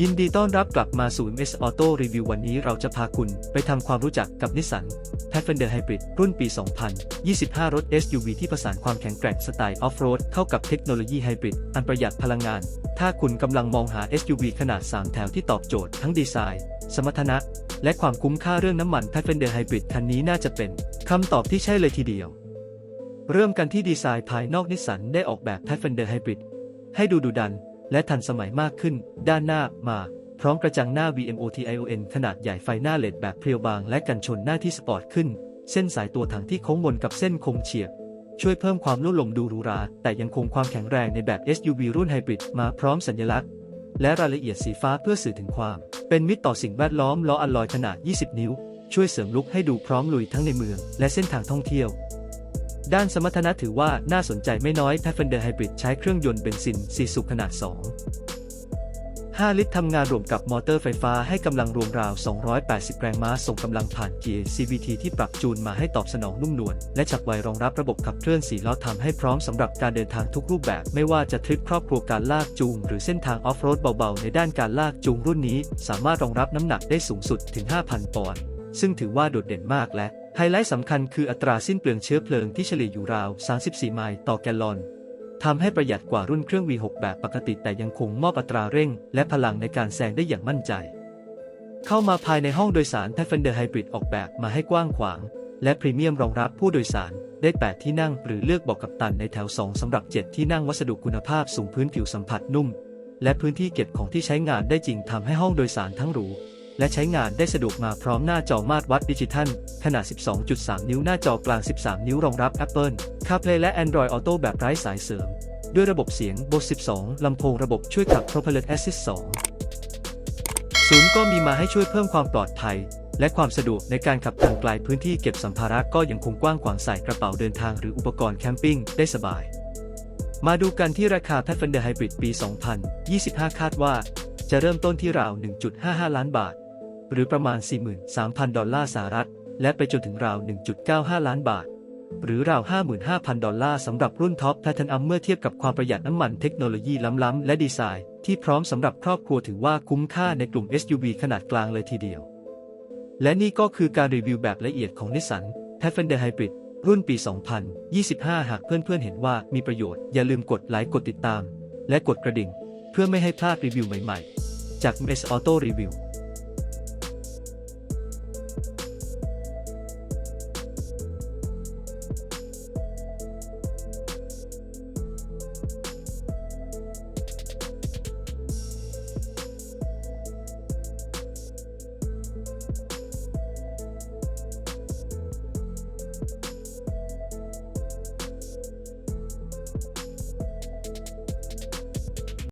ยินดีต้อนรับกลับมาสู่ MS Auto Review วันนี้เราจะพาคุณไปทำความรู้จักกับนิสสัน Pathfinder Hybrid รุ่นปี 2025 รถ SUV ที่ผสานความแข็งแกร่งสไตล์ออฟโรดเข้ากับเทคโนโลยีไฮบริดอันประหยัดพลังงาน ถ้าคุณกำลังมองหา SUV ขนาด 3 แถวที่ตอบโจทย์ทั้งดีไซน์ สมรรถนะ และความคุ้มค่าเรื่องน้ำมัน Pathfinder Hybrid คันนี้น่าจะเป็นคำตอบที่ใช่เลยทีเดียว เริ่มกันที่ดีไซน์ภายนอกนิสสันได้ออกแบบ Pathfinder Hybrid ให้ดูดุดัน และทันสมัยมากขึ้น ด้านหน้ามา พร้อมกระจังหน้า VMOTION ขนาดใหญ่ไฟหน้าเลดแบบเพรียวบาง และกันชนหน้าที่สปอร์ตขึ้น เส้นสายตัวถังที่โค้งมนกับเส้นคมเฉียบ ช่วยเพิ่มความลุ่มลมดูหรูหรา แต่ยังคงความแข็งแรงในแบบ SUV รุ่นไฮบริดมาพร้อมสัญลักษณ์ และรายละเอียดสีฟ้าเพื่อสื่อถึงความ เป็นมิตรต่อสิ่งแวดล้อมล้ออัลลอยขนาด 20 นิ้ว ช่วยเสริมลุคให้ดูพร้อมลุยทั้งในเมือง และเส้นทางท่องเที่ยว ด้านสมรรถนะถือว่าน่าสนใจไม่น้อย Pathfinder Hybrid ใช้เครื่องยนต์เบนซิน 4 สูบขนาด 2 5 ลิตรทำงานรวมกับมอเตอร์ไฟฟ้าให้กำลังรวมราว 280 แรงม้าส่งกำลังผ่านเกียร์ CVT ที่ปรับจูนมาให้ตอบสนองนุ่มนวลและฉับไวรองรับระบบขับเคลื่อน4ล้อทำให้พร้อมสำหรับการเดินทางทุกรูปแบบ ไม่ว่าจะทริปครอบครัวการลากจูง หรือเส้นทางออฟโรดเบาๆ ในด้านการลากจูงรุ่นนี้ สามารถรองรับน้ำหนักได้สูงสุดถึง 5,000 ปอนด์ซึ่งถือว่าโดดเด่นมากและ ไฮไลท์สำคัญคืออัตราสิ้นเปลืองเชื้อเพลิงที่เฉลี่ยอยู่ราว 34 ไมล์ต่อแกลลอนทำให้ประหยัดกว่ารุ่นเครื่อง V6 แบบปกติแต่ยังคงมอบอัตราเร่ง และพลังในการแซงได้อย่างมั่นใจ เข้ามาภายในห้องโดยสาร Pathfinder Hybrid ออกแบบมาให้กว้างขวาง และพรีเมียมรองรับผู้โดยสารได้ 8 ที่นั่ง หรือเลือกเบอกกับตันในแถว 2 สำหรับ 7 ที่นั่งวัสดุคุณภาพสูงพื้นผิวสัมผัสนุ่ม และพื้นที่เก็บของที่ใช้งานได้จริงทำให้ห้องโดยสารทั้งหรู และใช้งานได้สะดวกมาพร้อมหน้าจอมาตรวัดดิจิทัล ขนาด 12.3 นิ้วหน้าจอกลาง 13 นิ้วรองรับ Apple CarPlay และ Android Auto แบบไร้สายเสริม ด้วยระบบเสียง Bose 12 ลำโพงระบบช่วยขับ Propellant Assist 2 ศูนย์ก็มีมาให้ช่วยเพิ่มความปลอดภัย และความสะดวกในการขับทางไกลพื้นที่เก็บสัมภาระก็ยังคงกว้างขวางใส่กระเป๋าเดินทางหรืออุปกรณ์แคมปิ้งได้สบาย มาดูกันที่ราคา Pathfinder Hybrid ปี 2025 คาดว่าจะเริ่มต้นที่ราว 1.55 ล้านบาท หรือประมาณ 43,000 ดอลลาร์สหรัฐ และไปจนถึงราว 1.95 ล้านบาท หรือราว 55,000 ดอลลาร์สำหรับรุ่นท็อป Platinum เมื่อเทียบกับความประหยัดน้ำมันเทคโนโลยีล้ำๆ และดีไซน์ ที่พร้อมสำหรับครอบครัวถือว่าคุ้มค่าในกลุ่ม SUV ขนาดกลางเลยทีเดียว และนี่ก็คือการรีวิวแบบละเอียดของ Nissan Pathfinder Hybrid รุ่นปี 2025 หากเพื่อนๆ เห็นว่ามีประโยชน์ อย่าลืมกดไลค์ กดติดตาม และกดกระดิ่ง เพื่อไม่ให้พลาดรีวิวใหม่ๆ จาก MS Auto Review